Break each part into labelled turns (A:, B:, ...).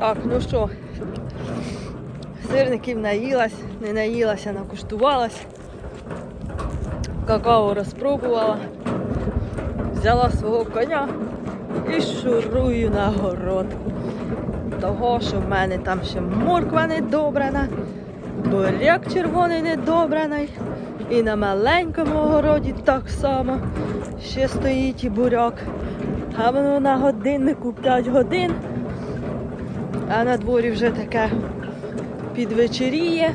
A: Так, ну що, сирників наїлась, не наїлася, накуштувалась. Какао розпробувала. Взяла свого коня і шурую на город. Того, що в мене там ще морква недобрана, буряк червоний недобраний. І на маленькому городі так само ще стоїть і буряк. А воно на годиннику 5 годин. А на дворі вже таке підвечеріє.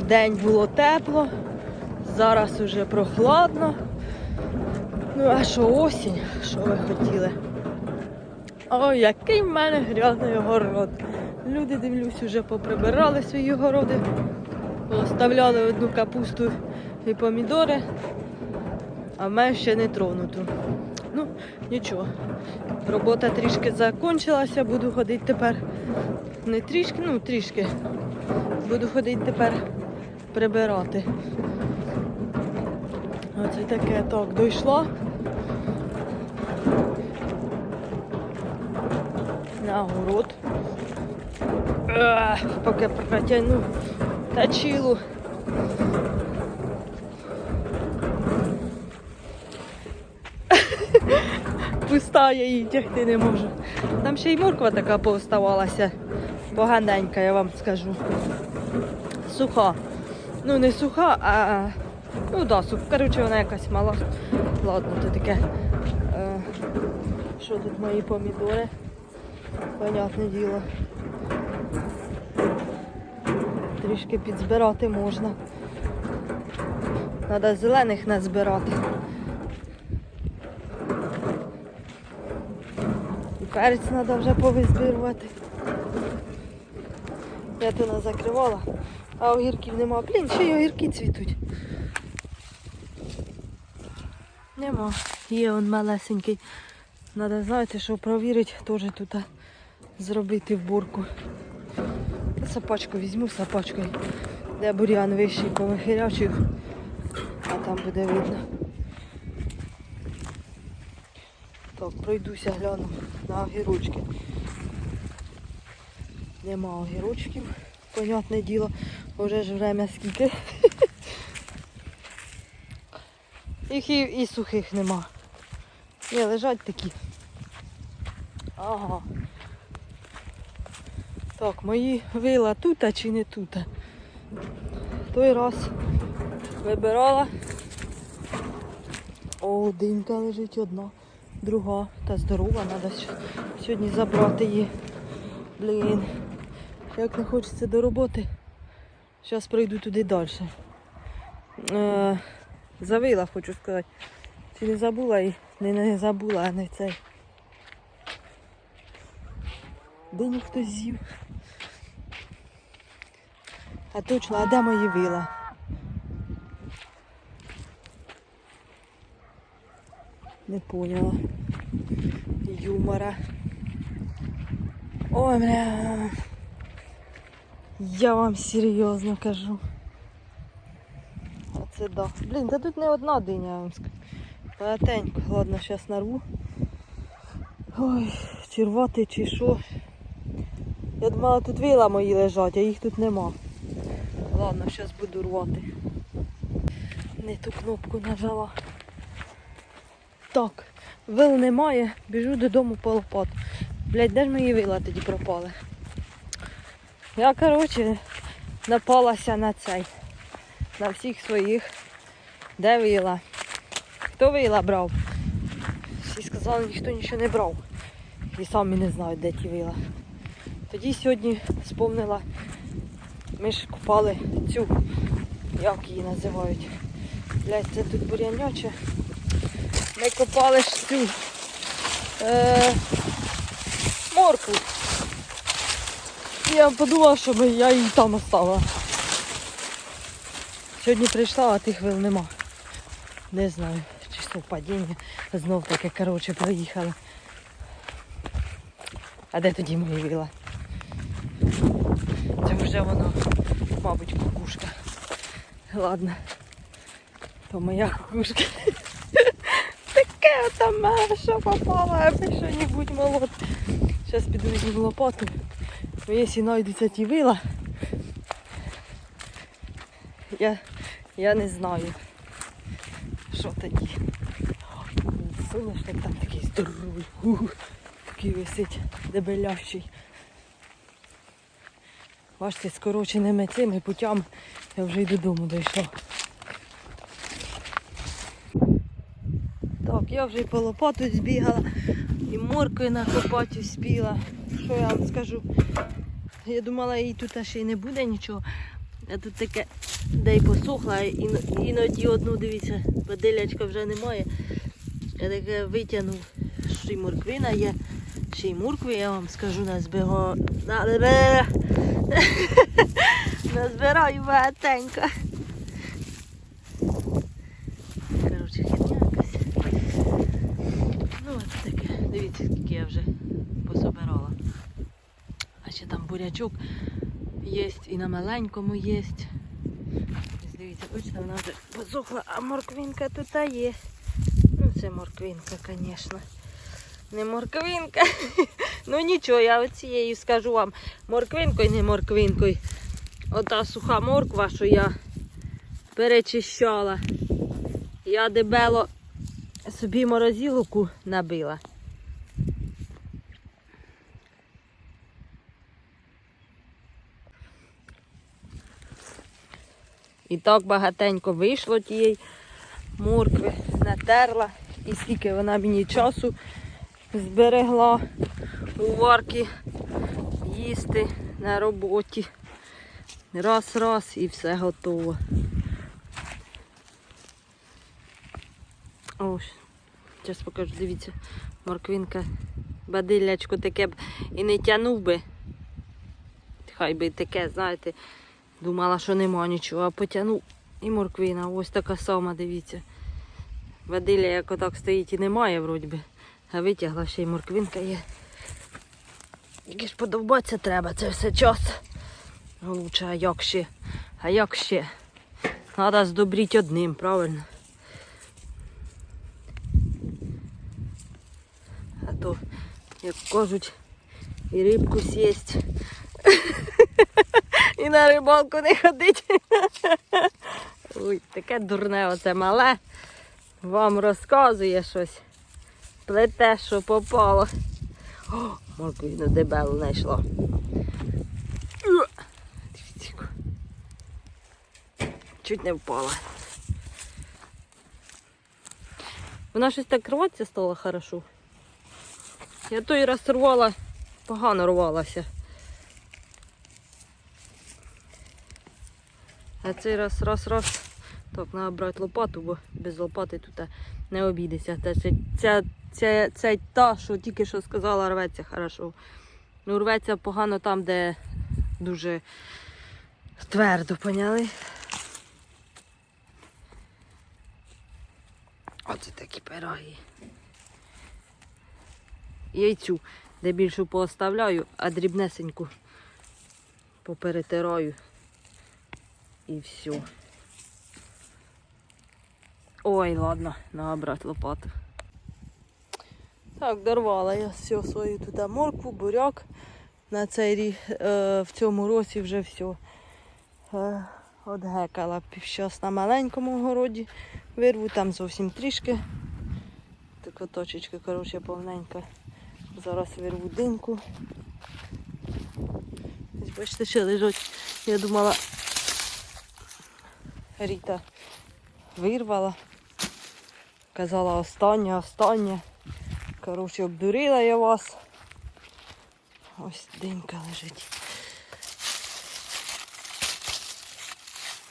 A: Вдень було тепло, зараз уже прохладно. Ну, а що осінь? Що ви хотіли? Ой, який в мене грязний город. Люди, дивлюсь, вже поприбирали свої городи, оставляли одну капусту і помідори, а в мене ще не тронуто. Нічого. Робота трішки закончилася, буду ходити тепер. Не трішки, ну трішки. Буду ходити тепер прибирати. Оце таке так дійшла. На город. Поки протягну тачилу. Пуста, я тягти не можу. Там ще й морква така пооставалася. Поганенька, я вам скажу. Суха. Ну не суха, а ну да, суха. Коротше, вона якась мала. Ладно, то таке. Е, Що тут мої помідори? Понятне діло. Трішки підзбирати можна. Треба зелених назбирати. І перець треба вже повизбирувати. Я то не закривала, а огірків нема. Блін, ще й огірки цвітуть. Нема. Є он малесенький. Треба, знаєте, що провірити, теж тут зробити вборку. Сапачку візьму сапачкою, де бур'ян вищий повихирячив, а там буде видно. Так, пройдуся, гляну на огірочки. Нема огірочків, понятне діло, вже ж время скільки. Їх і, і сухих нема. Ні, лежать такі. Ага. Так, мої вила тут чи не тут. Той раз вибирала. О, динька лежить одна, друга. Та здорова, треба сьогодні забрати її. Блін. Як не хочеться до роботи. Зараз прийду туди далі. Е, завила, хочу сказати. Чи не забула і не, не забула, а не цей. Диню хтось з'їв. А точно, а де мої вила? Не поняла. Юмора. Ой, бля. Я вам серйозно кажу. Оце да. Блін, та тут не одна диня, я вам скажу. Багатенько. Ладно, зараз нарву. Ой, чи рвати, чи що. Я думала, тут вила мої лежать, а їх тут нема. Ладно, зараз буду рвати. Не ту кнопку нажала. Так, вил немає, біжу додому по лопату. Блять, де ж мої вила тоді пропали? Я, коротше, напалася на цей. На всіх своїх. Де вила? Хто вила брав? Всі сказали, ніхто нічого не брав. І самі не знають, де ті вила. Тоді сьогодні спомнила, ми ж купали цю, як її називають. Блять, це тут бур'яняче. Ми копали ж цю е, морку. І я подумала, що я її там оставила. Сьогодні прийшла, а тих вил нема. Не знаю, чи совпадіння. Знов таке, коротше, проїхали. А де тоді мої вила? Це вже воно, мабуть, кукушка. Ладно. То моя кукушка. Таке там мене що попало, аби що-небудь молот. Зараз піду візьму лопату. Бо якщо знайдуться ті вила, я, я не знаю, що тоді. Соняшник там такий здоровий, такий висить дебелящий. Бачите, скороченими цими путями я вже й додому дійшла. Так, я вже і по лопату збігала, і моркви накопати успіла. Що я вам скажу? Я думала, їй тут ще й не буде нічого. А тут таке, де й посохла, іноді одну, дивіться, бадилячка вже немає. Я таке витягнув, що й морквина є. Ще й моркви, я вам скажу, назбіго... на- Назбираю багатенько. Коротше, херня якась. Ну, от таке. Дивіться, скільки я вже пособирала. А ще там бурячок є і на маленькому є. Дивіться, бачите, вона вже посохла, а морквинка тут є. Ну, це морквинка, звісно. Не морквинка. Ну нічого, я оцією скажу вам морквинкою, не морквинкою. Ота суха морква, що я перечищала. Я дебело собі морозилку набила. І так багатенько вийшло тієї моркви, натерла. І скільки вона мені часу зберегла у варки їсти на роботі. Раз, раз і все готово. Ось, зараз покажу, дивіться, морквинка, бадиллячко таке б і не тянув би. Хай би таке, знаєте, думала, що нема нічого, а потягнув і морквина. Ось така сама, дивіться. Бадилля як отак стоїть і немає, вроді би. А витягла ще й морквинка є. Тільки ж подовбатися треба, це все час. Ну, Лучше, а як ще? А як ще? Треба здобріть одним, правильно? А то, як кажуть, і рибку сєсть. На рибалку не ходить. Ой, таке дурне оце мале. Вам розказує щось. Плете, що попало. О, морквину дебелу знайшла. Уа! Дивіться. Чуть не впала. Вона щось так рватися стала хорошо. Я той раз рвала, погано рвалася. А цей раз, раз, раз. Так, треба брати лопату, бо без лопати тут не обійдеться. Та це, ця, ця, ця та, що тільки що сказала, рветься хорошо. Ну, рветься погано там, де дуже твердо, поняли? Оце такі пироги. Яйцю, де більшу пооставляю, а дрібнесеньку поперетираю. І все. Ой, ладно, треба брати лопату. Так, дорвала я все свою туди моркву, буряк. На цей рік, е, в цьому році вже все. Е, от гекала. Щас на маленькому городі вирву, там зовсім трішки. Така точечка, коротше, повненька. Зараз вирву динку. Бачите, ще лежать. Я думала, Ріта вирвала. Казала останнє, останнє. Коротше, обдурила я вас. Ось динька лежить.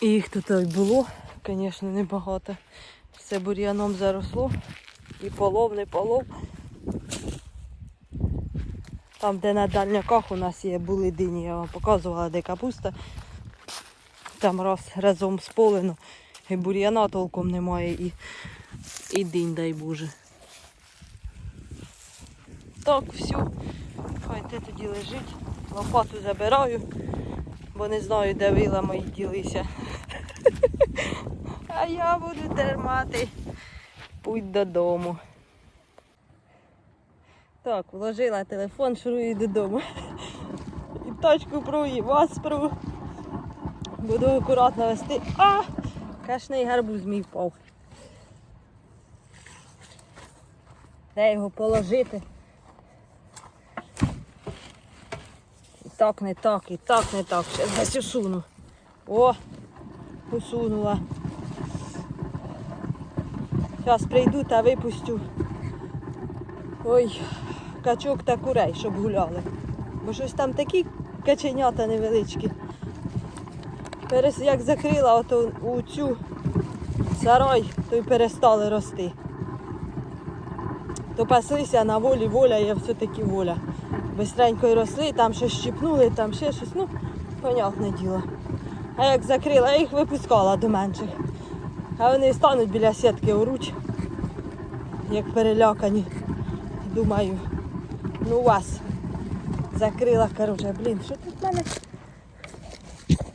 A: І їх тут і було, звісно, небагато. Все бур'яном заросло. І полов, не полов. Там, де на дальняках у нас є були дині, я вам показувала, де капуста. Там раз разом сполено. І бур'яна толком немає, і, і динь, дай Боже. Так, все. Хай те тоді лежить. Лопату забираю, бо не знаю, де вила мої ділися. А я буду термати путь додому. Так, вложила телефон, шурую додому. І тачку пру, і вас пру. Буду акуратно вести. А! Кашний гарбуз мій впав. Де його положити? І так не так, і так не так. Ще десь усуну. О! Усунула. Зараз прийду та випустю. Ой, качок та курей, щоб гуляли. Бо щось там такі каченята невеличкі. Перес, як закрила ото у цю сарай, то й перестали рости. То паслися на волі, воля є все-таки воля. Бистренько й росли, там щось щипнули, там ще щось, ну, понятне діло. А як закрила, я їх випускала до менших. А вони стануть біля сітки оруч, як перелякані. Думаю, ну вас закрила, короче, блін, що тут в мене?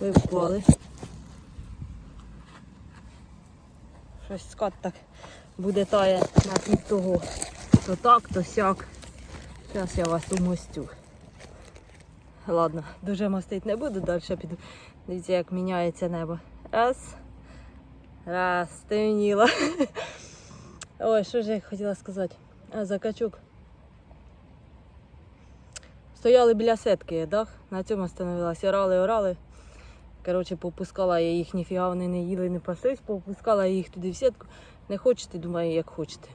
A: Ви впали. Щось скот так буде тає на того. То так, то сяк. Зараз я вас умостю. Ладно, дуже мостити не буду, далі піду. Дивіться, як міняється небо. Раз. Раз, темніло. Ой, що ж я хотіла сказати? А, за качок. Стояли біля сетки, так? На цьому становилася. Орали, орали. Коротше, попускала я їх, ніфіга вони не їли, не паслись, попускала я їх туди в сітку. Не хочете, думаю, як хочете.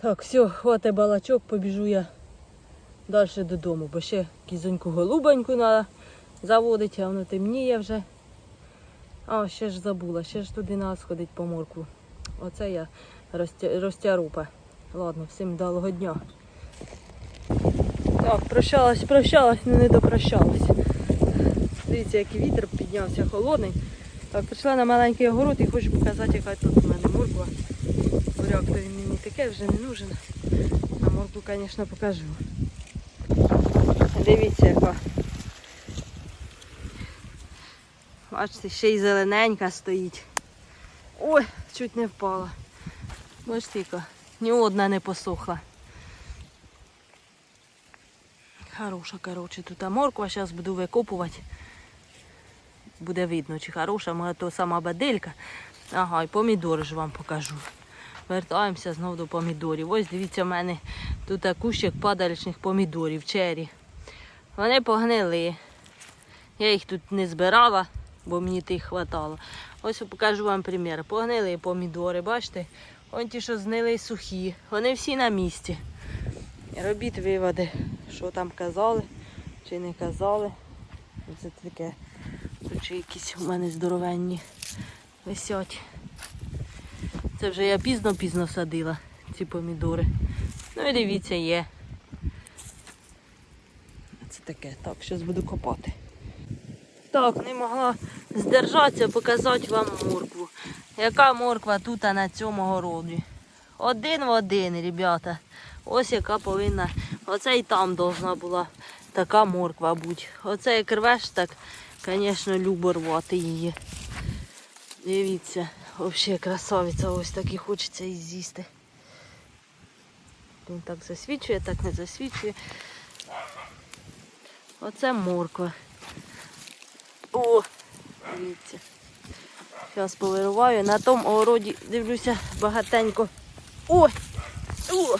A: Так, все, хватить балачок, побіжу я далі додому, бо ще кізоньку голубоньку треба заводити, а воно темніє вже. А, ще ж забула, ще ж туди треба сходити по моркву. Оце я розтя... розтярупа. Ладно, всім вдалого дня. Так, прощалась, прощалась, але не допрощалась. Дивіться, який вітер піднявся холодний. Так, прийшла на маленький огород і хочу показати, яка тут у мене морква. Буряк то він мені таке вже не нужен. А моркву, звісно, покажу. Дивіться, яка. Бачите, ще й зелененька стоїть. Ой, чуть не впала. Бачите, яка. Ні одна не посохла. Хороша, коротше, тут морква, зараз буду викопувати. Буде видно, чи хороша, може то сама бадилька. Ага, і помідори ж вам покажу. Вертаємося знову до помідорів. Ось дивіться, в мене тут кущик падалічних помідорів, чері. Вони погнили. Я їх тут не збирала, бо мені тих хватало. Ось покажу вам примір. Погнили помідори, бачите? Вон ті, що знили сухі. Вони всі на місці. Робіть виводи, що там казали чи не казали. Це таке. Тут ще якісь у мене здоровенні висять. Це вже я пізно-пізно садила ці помідори. Ну і дивіться, є. Це таке. Так, зараз буду копати. Так, не могла здержатися, показати вам моркву. Яка морква тут на цьому городі? Один в один, ребята. Ось яка повинна. Оце і там должна була така морква бути. Оце як рвеш, так, звісно, любо рвати її. Дивіться, взагалі красавиця, ось так і хочеться і з'їсти. Він так засвічує, так не засвічує. Оце морква. О, дивіться. Зараз повируваю. На тому огороді дивлюся багатенько. Ой! О!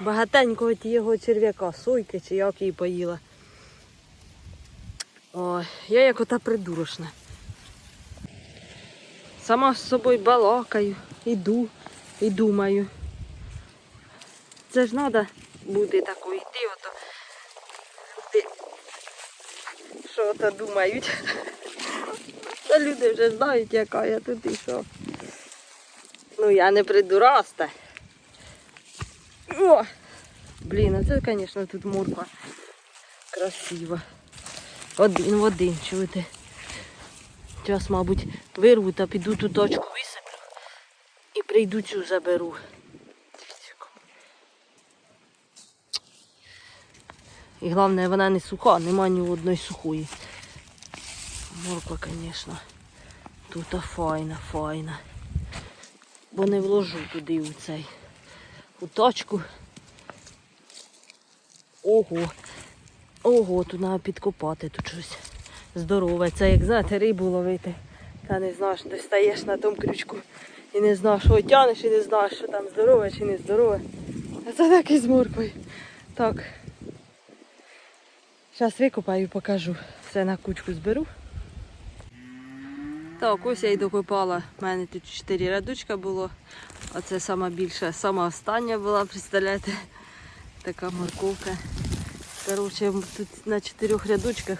A: Багатенько от його черв'яка, сойки чи як її поїла. Ой, я як ота придурочна. Сама з собою балакаю, іду і думаю. Це ж треба бути такою йти, ото люди, що ото думають. Та люди вже знають, яка я тут і що. Ну я не придураста. О! Блін, а це, звісно, тут морква красива. Один в один, чуєте? Зараз, мабуть, вирву та піду ту точку висиплю і прийду цю заберу. І головне, вона не суха, нема ні одної сухої. Морква, звісно, тут файна, файна. бо не вложу туди у цей у точку. Ого. Ого, тут треба підкопати тут щось здорове. Це як знаєте, рибу ловити. Та не знаєш, ти стаєш на тому крючку і не знаєш, що тянеш, і не знаєш, що там здорове чи не здорове. А це так і з морквою. Так. Зараз викопаю, покажу. Все на кучку зберу. Так, ось я й докопала. У мене тут 4 рядочка було. А це сама більша, сама остання була, представляєте? Така морковка. Коротше, тут на чотирьох рядочках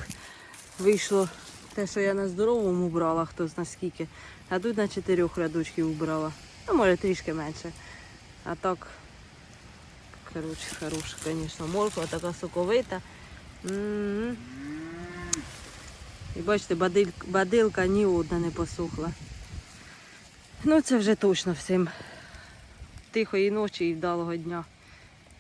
A: вийшло те, що я на здоровому брала, хто зна скільки. А тут на чотирьох рядочків убрала. Ну, може трішки менше. А так, коротше, хороша, звісно, морква, така соковита. М-м. І бачите, бадилка ні одна не посохла. Ну це вже точно всім. Тихої ночі і вдалого дня.